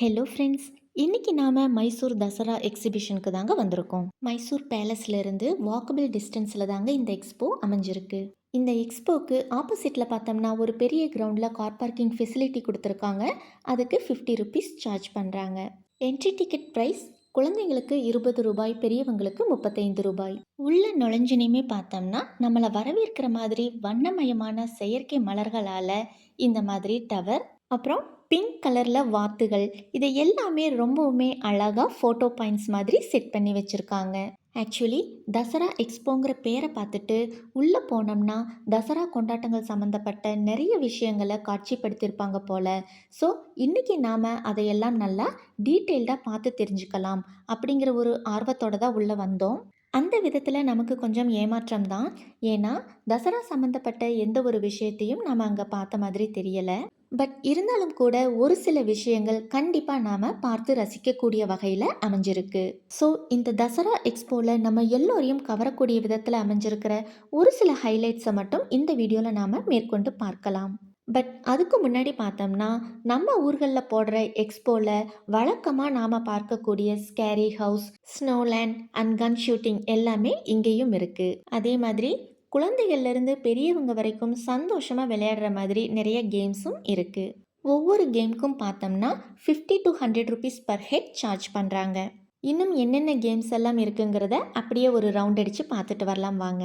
Hello friends இன்றைக்கி நாம் மைசூர் தசரா எக்ஸிபிஷனுக்கு தாங்க வந்திருக்கோம். மைசூர் பேலஸ்லேருந்து வாக்கபிள் டிஸ்டன்ஸில் தாங்க இந்த எக்ஸ்போ அமைஞ்சிருக்கு. இந்த எக்ஸ்போக்கு ஆப்போசிட்டில் பார்த்தோம்னா ஒரு பெரிய கிரவுண்டில் கார் பார்க்கிங் ஃபெசிலிட்டி கொடுத்துருக்காங்க. அதுக்கு ஃபிஃப்டி ருபீஸ் சார்ஜ் பண்ணுறாங்க என்ட்ரி டிக்கெட் ப்ரைஸ் குழந்தைங்களுக்கு இருபது ரூபாய் பெரியவங்களுக்கு முப்பத்தைந்து ரூபாய். உள்ள நுழைஞ்சினையுமே பார்த்தோம்னா நம்மளை வரவேற்கிற மாதிரி வண்ணமயமான செயற்கை மலர்களால் இந்த மாதிரி டவர் அப்புறம் பிங்க் கலரில் வாத்துகள் இது எல்லாமே ரொம்பவுமே அழகாக ஃபோட்டோ பாயிண்ட்ஸ் மாதிரி செட் பண்ணி வச்சுருக்காங்க. ஆக்சுவலி தசரா எக்ஸ்போங்கிற பேரை பார்த்துட்டு உள்ளே போனோம்னா தசரா கொண்டாட்டங்கள் சம்மந்தப்பட்ட நிறைய விஷயங்களை காட்சிப்படுத்தியிருப்பாங்க போல். ஸோ இன்றைக்கி நாம் அதையெல்லாம் நல்லா டீட்டெயில்டாக பார்த்து தெரிஞ்சுக்கலாம் அப்படிங்கிற ஒரு ஆர்வத்தோடு தான் உள்ளே வந்தோம். அந்த விதத்தில் நமக்கு கொஞ்சம் ஏமாற்றம் தான். ஏன்னா தசரா சம்மந்தப்பட்ட எந்த ஒரு விஷயத்தையும் நாம் அங்கே பார்த்த மாதிரி தெரியலை. பட் இருந்தாலும் கூட ஒரு சில விஷயங்கள் கண்டிப்பாக நாம் பார்த்து ரசிக்கக்கூடிய வகையில் அமைஞ்சிருக்கு. ஸோ இந்த தசரா எக்ஸ்போவில் நம்ம எல்லோரையும் கவரக்கூடிய விதத்தில் அமைஞ்சிருக்கிற ஒரு சில ஹைலைட்ஸை மட்டும் இந்த வீடியோவில் நாம் மேற்கொண்டு பார்க்கலாம். பட் அதுக்கு முன்னாடி பார்த்தோம்னா நம்ம ஊர்களில் போடுற எக்ஸ்போவில் வழக்கமாக நாம் பார்க்கக்கூடிய scary house Snowland and gun shooting எல்லாமே இங்கேயும் இருக்குது அதே மாதிரி குழந்தைகள்லேருந்து பெரியவங்க வரைக்கும் சந்தோஷமாக விளையாடுற மாதிரி நிறைய கேம்ஸும் இருக்குது ஒவ்வொரு கேம்க்கும் பார்த்தோம்னா fifty to hundred rupees per head charge பண்ணுறாங்க இன்னும் என்னென்ன கேம்ஸ் எல்லாம் இருக்குங்கிறத அப்படியே ஒரு ரவுண்ட் அடித்து பார்த்துட்டு வரலாம் வாங்க.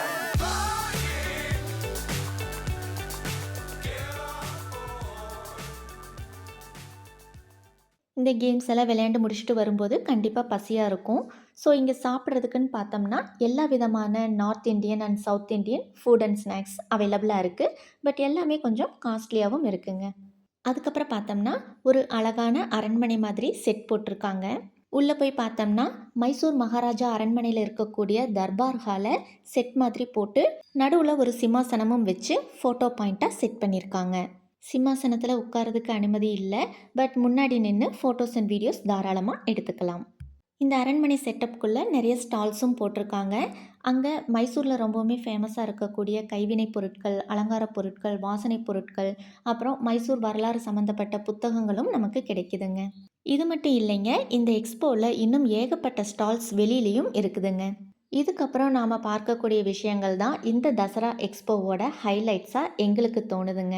இந்த கேம்ஸ் எல்லாம் விளையாண்டு முடிச்சுட்டு வரும்போது கண்டிப்பாக பசியாக இருக்கும். ஸோ இங்கே சாப்பிட்றதுக்குன்னு பார்த்தோம்னா எல்லா விதமான north Indian and south Indian food and snacks அவைலபிளாக இருக்குது பட் எல்லாமே கொஞ்சம் காஸ்ட்லியாகவும் இருக்குங்க. அதுக்கப்புறம் பார்த்தோம்னா ஒரு அழகான அரண்மனை மாதிரி செட் போட்டிருக்காங்க. உள்ளே போய் பார்த்தோம்னா மைசூர் மகாராஜா அரண்மனையில் இருக்கக்கூடிய தர்பார் ஹாலை செட் மாதிரி போட்டு நடுவில் ஒரு சிம்மாசனமும் வச்சு ஃபோட்டோ பாயிண்ட்டாக செட் பண்ணியிருக்காங்க சிம்மாசனத்தில் உட்காரதுக்கு அனுமதி இல்லை. பட் முன்னாடி நின்று ஃபோட்டோஸ் அண்ட் வீடியோஸ் தாராளமாக எடுத்துக்கலாம். இந்த அரண்மனை செட்டப்குள்ளே நிறைய ஸ்டால்ஸும் போட்டிருக்காங்க. அங்கே மைசூரில் ரொம்பவுமே ஃபேமஸாக இருக்கக்கூடிய கைவினைப் பொருட்கள் அலங்கார பொருட்கள் வாசனை பொருட்கள் அப்புறம் மைசூர் வரலாறு சம்மந்தப்பட்ட புத்தகங்களும் நமக்கு கிடைக்குதுங்க. இது மட்டும் இல்லைங்க இந்த எக்ஸ்போவில் இன்னும் ஏகப்பட்ட ஸ்டால்ஸ் வெளியிலையும் இருக்குதுங்க. இதுக்கப்புறம் நாம் பார்க்கக்கூடிய விஷயங்கள் தான் இந்த தசரா எக்ஸ்போவோட ஹைலைட்ஸாக எங்களுக்கு தோணுதுங்க.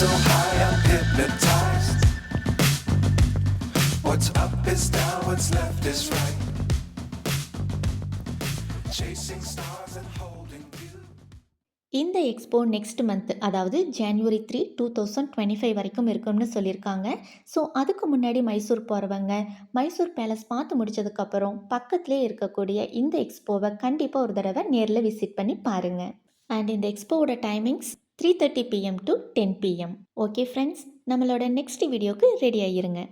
So high, I'm hypnotized. What's up is down, what's left is right. Chasing stars and holding you. இந்த எக்ஸ்போ நெக்ஸ்ட் மந்த் அதாவது ஜனவரி three two thousand twenty five வரைக்கும் இருக்கும்னு சொல்லியிருக்காங்க ஸோ அதுக்கு முன்னாடி மைசூர் போகிறவங்க மைசூர் பேலஸ் பார்த்து முடிச்சதுக்கப்புறம் பக்கத்துலேயே இருக்கக்கூடிய இந்த எக்ஸ்போவை கண்டிப்பாக ஒரு தடவை நேரில் விசிட் பண்ணி பாருங்கள் அண்ட் இந்த எக்ஸ்போவோட timings three thirty PM to ten PM okay friends நம்மளோட நெக்ஸ்ட் வீடியோக்கு ரெடி ஆகிருங்க